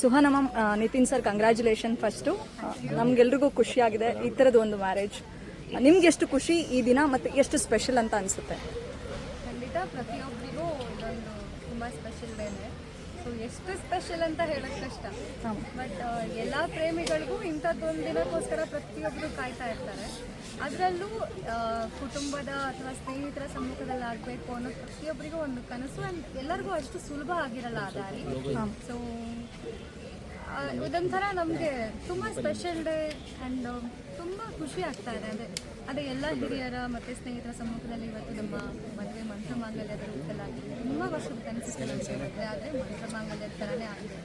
Suhana ma'am Nitin sir congratulation first ನಮ್ಗೆಲ್ರಿಗೂ ಖುಷಿಯಾಗಿದೆ ಈ ಥರದ್ದು ಒಂದು ಮ್ಯಾರೇಜ್ ನಿಮ್ಗೆ ಎಷ್ಟು ಖುಷಿ ಈ ದಿನ ಮತ್ತು ಎಷ್ಟು ಸ್ಪೆಷಲ್ ಅಂತ ಅನಿಸುತ್ತೆ? ಖಂಡಿತ ಪ್ರತಿಯೊಬ್ಬರಿಗೂ ಇದೊಂದು ತುಂಬ ಸ್ಪೆಷಲ್ ಡೇನೆ ಸೊ ಎಷ್ಟು ಸ್ಪೆಷಲ್ ಅಂತ ಹೇಳಕ್ ಕಷ್ಟ. ಬಟ್ ಎಲ್ಲ ಪ್ರೇಮಿಗಳಿಗೂ ಇಂಥದ್ದೊಂದು ದಿನಕ್ಕೋಸ್ಕರ ಪ್ರತಿಯೊಬ್ಬರು ಕಾಯ್ತಾ ಇರ್ತಾರೆ. ಅದರಲ್ಲೂ ಕುಟುಂಬದ ಅಥವಾ ಸ್ನೇಹಿತರ ಸಮ್ಮುಖದಲ್ಲಿ ಆಗಬೇಕು ಅನ್ನೋ ಪ್ರತಿಯೊಬ್ಬರಿಗೂ ಒಂದು ಕನಸು ಆ್ಯಂಡ್ ಎಲ್ಲರಿಗೂ ಅಷ್ಟು ಸುಲಭ ಆಗಿರಲ್ಲ ಅದಾಗಿ ದಾರಿ. ಸೊ ಇದೊಂಥರ ನಮಗೆ ತುಂಬ ಸ್ಪೆಷಲ್ ಡೇ ಆ್ಯಂಡ್ ತುಂಬ ಖುಷಿ ಆಗ್ತಾ ಇದೆ. ಅದೇ ಅದೇ ಎಲ್ಲ ಹಿರಿಯರ ಮತ್ತು ಸ್ನೇಹಿತರ ಸಮ್ಮುಖದಲ್ಲಿ ಇವತ್ತು ನಮ್ಮ ಮದುವೆ ಮಂತ್ರ ಮಾಂಗಲ್ಯದ ರೂಪದಲ್ಲಾಗಿದೆ ತುಂಬ ವರ್ಷದ ಕನಸಿತ್ತು ನಮಗೆ ಮದುವೆ ಆದರೆ ಮಂತ್ರ ಮಾಂಗಲ್ಯದ ಥರನೇ ಆಗಿದೆ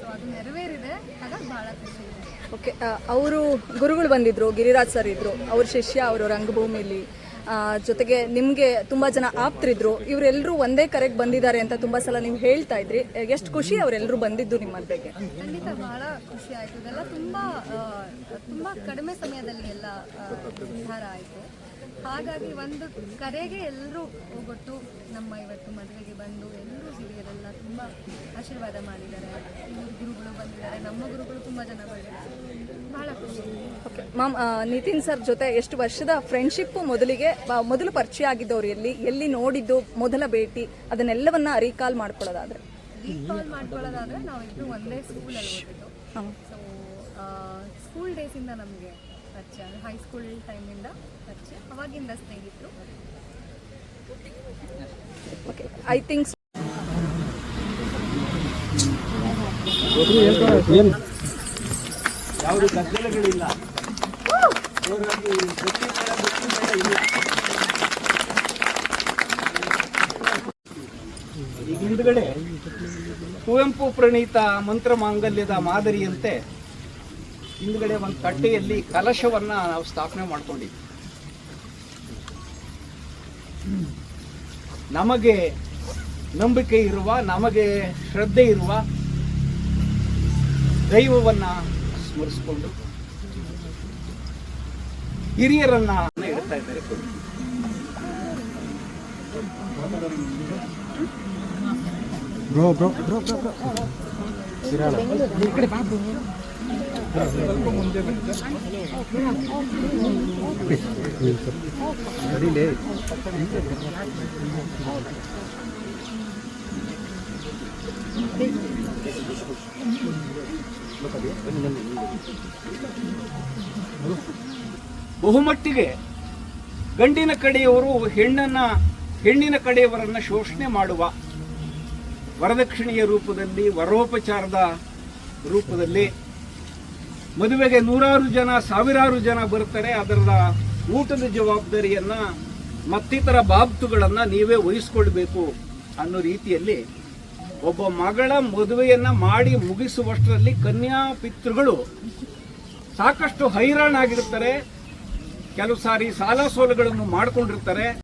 ಸೊ ಅದು ನೆರವೇರಿದೆ. ಹಾಗಾಗಿ ಭಾಳ ಖುಷಿ. ಇದೆ ಓಕೆ ಅವರು ಗುರುಗಳು ಬಂದಿದ್ರು, ಗಿರಿರಾಜ್ ಸರ್ ಇದ್ರು, ಅವ್ರ ಶಿಷ್ಯ, ಅವರು ರಂಗಭೂಮಿಲಿ. ಜೊತೆಗೆ ನಿಮಗೆ ತುಂಬ ಜನ ಆಪ್ತರಿದ್ರು. ಇವರೆಲ್ಲರೂ ಒಂದೇ ಕರೆಗೆ ಬಂದಿದ್ದಾರೆ ಅಂತ ತುಂಬ ಸಲ ನೀವು ಹೇಳ್ತಾ ಇದ್ರಿ. ಎಷ್ಟು ಖುಷಿ ಅವರೆಲ್ಲರೂ ಬಂದಿದ್ದು ನಿಮ್ಮ ಮದುವೆಗೆ? ಖಂಡಿತ ಬಹಳ ಖುಷಿ ಆಯಿತು. ಇದೆಲ್ಲ ತುಂಬ ತುಂಬ ಕಡಿಮೆ ಸಮಯದಲ್ಲಿ ಎಲ್ಲ ಉದ್ಧಾರ ಆಯಿತು. ಹಾಗಾಗಿ ಒಂದು ಕರೆಗೆ ಎಲ್ಲರೂ ಹೋಗೊಟ್ಟು ನಮ್ಮ ಇವತ್ತು ಮದುವೆಗೆ ಬಂದು ಎಲ್ಲರೂ ಹಿರಿಯರೆಲ್ಲ ತುಂಬ ಆಶೀರ್ವಾದ ಮಾಡಿದ್ದಾರೆ. ಗುರುಗಳು ನಮ್ಮ ಗುರುಗಳು ತುಂಬ ಜನ ಬಹಳ ಖುಷಿ. ಓಕೆ ಮ್ಯಾಮ್ ನಿತಿನ್ ಸರ್ ಜೊತೆ ಎಷ್ಟು ವರ್ಷದ ಫ್ರೆಂಡ್ಶಿಪ್ ಮೊದಲಿಗೆ ಮೊದಲು ಪರಿಚಯ ಆಗಿದ್ದವ್ರು ಎಲ್ಲಿ ಎಲ್ಲಿ ನೋಡಿದ್ದು ಮೊದಲ ಭೇಟಿ ಅದನ್ನೆಲ್ಲವನ್ನ ರೀಕಾಲ್ ಮಾಡ್ಕೊಳ್ಳೋದಾದ್ರೆ? ರೀಕಾಲ್ ಮಾಡ್ಕೊಳ್ಳೋದಾದ್ರೆ ನಾವಿಬ್ರು ಒಂದೇ ಸ್ಕೂಲಲ್ಲಿ ಓದಿದ್ದು. ಹಾಂ. ಸೊ ಸ್ಕೂಲ್ ಡೇಸಿಂದ ನಮಗೆ ಪರಿಚಯ ಹೈಸ್ಕೂಲ್ ಟೈಮಿಂದ ಪರಿಚಯ ಅವಾಗಿಂದ ಸ್ನೇಹಿತರು. ಓಕೆ ಐ ಥಿಂಕ್ ಯಾವುದು ಗದ್ದಲಗಳಿಲ್ಲ ಹಿಂದ್ಗಡೆ ಕುವೆಂಪು ಪ್ರಣೀತ ಮಂತ್ರ ಮಾಂಗಲ್ಯದ ಮಾದರಿಯಂತೆ ಹಿಂದ್ಗಡೆ ಒಂದು ತಟ್ಟೆಯಲ್ಲಿ ಕಲಶವನ್ನ ನಾವು ಸ್ಥಾಪನೆ ಮಾಡ್ಕೊಂಡಿದ್ವಿ. ನಮಗೆ ನಂಬಿಕೆ ಇರುವ, ನಮಗೆ ಶ್ರದ್ಧೆ ಇರುವ ದೈವವನ್ನ ಸ್ಮರಿಸಿಕೊಂಡು ಹಿರಿಯರನ್ನ ಇಡ್ತಾ ಇದ್ದಾರೆ ಬ್ರೋ ಬ್ರೋ ಬಹುಮಟ್ಟಿಗೆ ಗಂಡಿನ ಕಡೆಯವರು ಹೆಣ್ಣನ್ನ, ಹೆಣ್ಣಿನ ಕಡೆಯವರನ್ನ ಶೋಷಣೆ ಮಾಡುವ ವರದಕ್ಷಿಣೆಯ ರೂಪದಲ್ಲಿ, ವರೋಪಚಾರದ ರೂಪದಲ್ಲಿ ಮದುವೆಗೆ ನೂರಾರು ಜನ, ಸಾವಿರಾರು ಜನ ಬರ್ತಾರೆ. ಅದರ ಊಟದ ಜವಾಬ್ದಾರಿಯನ್ನ ಮತ್ತಿತರ ಬಾಬ್ತುಗಳನ್ನು ನೀವೇ ವಹಿಸ್ಕೊಳ್ಬೇಕು ಅನ್ನೋ ರೀತಿಯಲ್ಲಿ ಒಬ್ಬ ಮಗಳ ಮದುವೆಯನ್ನ ಮಾಡಿ ಮುಗಿಸುವಷ್ಟರಲ್ಲಿ ಕನ್ಯಾ ಪಿತೃಗಳು ಸಾಕಷ್ಟು ಹೈರಾಣಾಗಿರ್ತಾರೆ ಕೆಲವು ಸಾರಿ ಸಾಲ ಸೋಲುಗಳನ್ನು ಮಾಡ್ಕೊಂಡಿರ್ತಾರೆ.